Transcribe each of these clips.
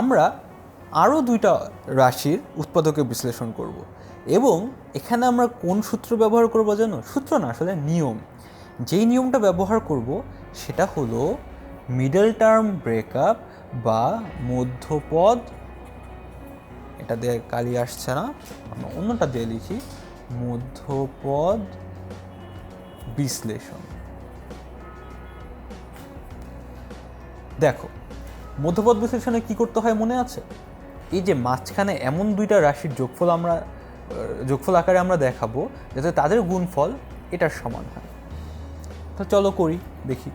আমরা আরও দুইটা রাশির উৎপাদকে বিশ্লেষণ করব এবং এখানে আমরা কোন সূত্র ব্যবহার করব জানো সূত্র না, আসলে নিয়ম। যেই নিয়মটা ব্যবহার করব সেটা হলো মিডল টার্ম ব্রেকআপ বা মধ্যপদ, এটা দিয়ে কালি আসছে না, আমরা অন্যটা দিয়ে লিখি, মধ্যপদ বিশ্লেষণ। দেখো মধ্যপদ বিশ্লেষণে কি করতে হয় মনে আছে? এই যে মাঝখানে এমন দুইটা রাশির যোগফল আমরা যোগফল আকারে আমরা দেখাবো যাতে তাদের গুণফল এটার সমান হয়। তো চলো করি, দেখি।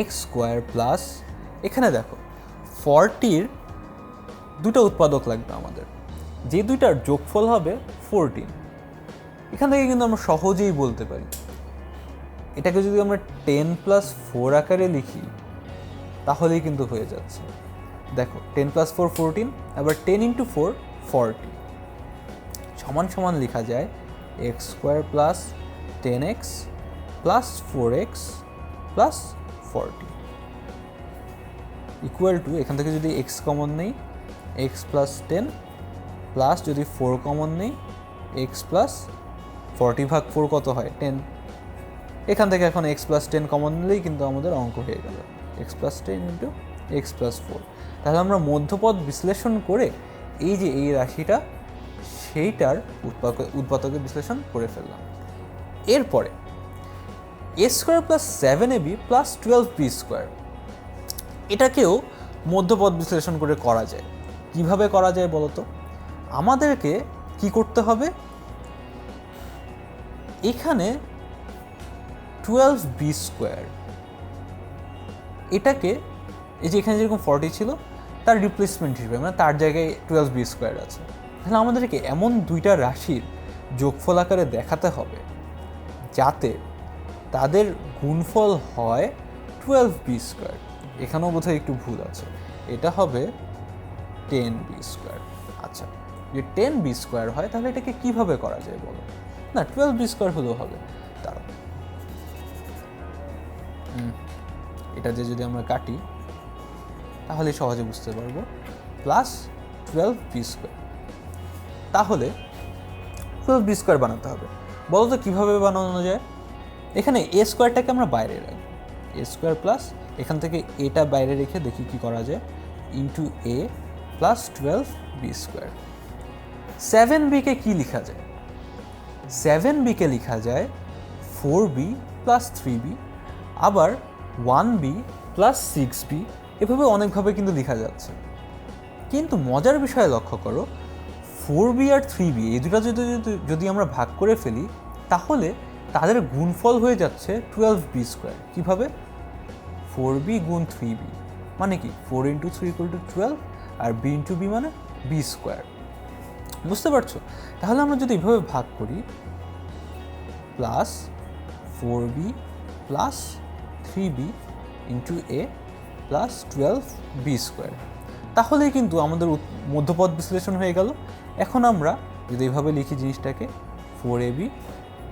এক্স স্কোয়ার প্লাস এখানে দেখো ফরটির দুটো উৎপাদক লাগবে আমাদের। যে দুইটার যোগফল হবে ফোরটিন এখান থেকে কিন্তু আমরা সহজেই বলতে পারি। এটাকে যদি আমরা টেন প্লাস ফোর আকারে লিখি তাহলেই কিন্তু হয়ে যাচ্ছে। দেখো টেন প্লাস ফোর ফোরটিন আবার টেন ইন্টু ফোর ফোরটি সমান সমান লেখা যায় x square plus ten x plus four x plus forty equal to এখান থেকে যদি এক্স কমন নেই এক্স প্লাস টেন প্লাস যদি ফোর কমন নেই এক্স প্লাস ফর্টি ভাগ ফোর কত হয়? টেন এখান থেকে এখন এক্স প্লাস টেন কমন নিলেই কিন্তু আমাদের অঙ্ক হয়ে গেল। X plus ten into x plus four. তাহলে আমরা মধ্যপদ বিশ্লেষণ করে এই যে এই রাশিটা, সেইটার উৎপাদক, উৎপাদকের বিশ্লেষণ করে ফেললাম। এরপরে, A square plus seven A B plus twelve B square. এটাকেও মধ্যপদ বিশ্লেষণ করে করা যায়। কীভাবে করা যায় বলতো? আমাদেরকে কি করতে হবে? এখানে টুয়েলভ বি স্কোয়ার এটাকে এই যে এখানে যেরকম ফর্টি ছিল, তার রিপ্লেসমেন্ট হিসেবে মানে তার জায়গায় টুয়েলভ বি স্কোয়ার আছে। তাহলে আমাদেরকে এমন দুইটা রাশির যোগফল আকারে দেখাতে হবে, যাতে তাদের গুণফল হয় টুয়েলভ বি স্কোয়ার এখানেও বোধহয় একটু ভুল আছে। এটা হবে টেন বি স্কোয়ার আচ্ছা যে টেন বি স্কোয়ার হয়, তাহলে এটাকে কীভাবে করা যায় বলো? না টুয়েলভ বি স্কোয়ার হলেও হবে। এটা যে যদি আমরা কাটি, তাহলে সহজে বুঝতে পারব। প্লাস টুয়েলভ বি স্কোয়ার তাহলে টুয়েলভ বি স্কোয়ার বানাতে হবে। বলো তো কীভাবে বানানো যায়? এখানে এ স্কোয়ারটাকে আমরা বাইরে রাখব। এ স্কোয়ার প্লাস এখান থেকে এটা বাইরে রেখে দেখি কি করা যায়। Into A plus twelve B square seven বিকে কী লেখা যায়? সেভেন বিকে লেখা যায় four B plus three B আবার one B plus six B এভাবে অনেকভাবে কিন্তু লেখা যাচ্ছে। কিন্তু মজার বিষয়ে লক্ষ্য করো ফোর বি আর থ্রি বি এই দুটো যদি, যদি- আমরা ভাগ করে ফেলি, তাহলে তাদের গুণফল হয়ে যাচ্ছে টুয়েলভ বি স্কোয়ার কীভাবে? ফোর বি গুণ থ্রি বি মানে কি? Four into three equal to twelve R B into B মানে বি স্কোয়ার বুঝতে পারছ? তাহলে আমরা যদি এভাবে ভাগ করি plus four B plus three B into A plus twelve B square. তাহলেই কিন্তু আমাদের মধ্যপদ বিশ্লেষণ হয়ে গেল। এখন আমরা যদি এইভাবে লিখি জিনিসটাকে, four A B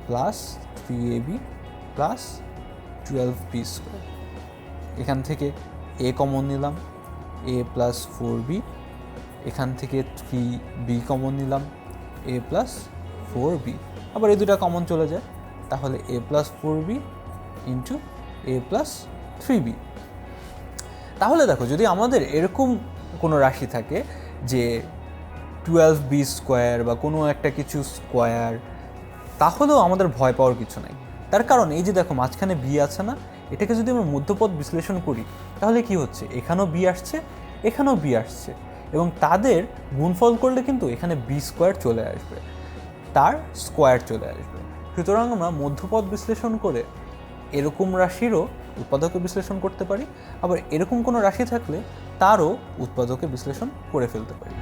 plus three A B plus twelve B square. এখান থেকে এ কমন নিলাম, এ প্লাস ফোর বি, এখান থেকে থ্রি বি কমন নিলাম, এ প্লাস ফোর বি। আবার এই দুটা কমন চলে যায়, তাহলে A plus four B into A plus three B তাহলে দেখো, যদি আমাদের এরকম কোনো রাশি থাকে যে টুয়েলভ বি স্কোয়ার বা কোনো একটা কিছু স্কোয়ার তাহলেও আমাদের ভয় পাওয়ার কিছু নাই। তার কারণ এই যে দেখো, মাঝখানে বি আছে না, এটাকে যদি আমরা মধ্যপদ বিশ্লেষণ করি, তাহলে কি হচ্ছে? এখানেও বি আসছে, এখানেও বি আসছে এবং তাদের গুণফল করলে কিন্তু এখানে বি স্কোয়ার চলে আসবে, তার স্কোয়ার চলে আসবে। সুতরাং আমরা মধ্যপদ বিশ্লেষণ করে এরকম রাশিরও উৎপাদকে বিশ্লেষণ করতে পারি, আবার এরকম কোনো রাশি থাকলে তারও উৎপাদকে বিশ্লেষণ করে ফেলতে পারি।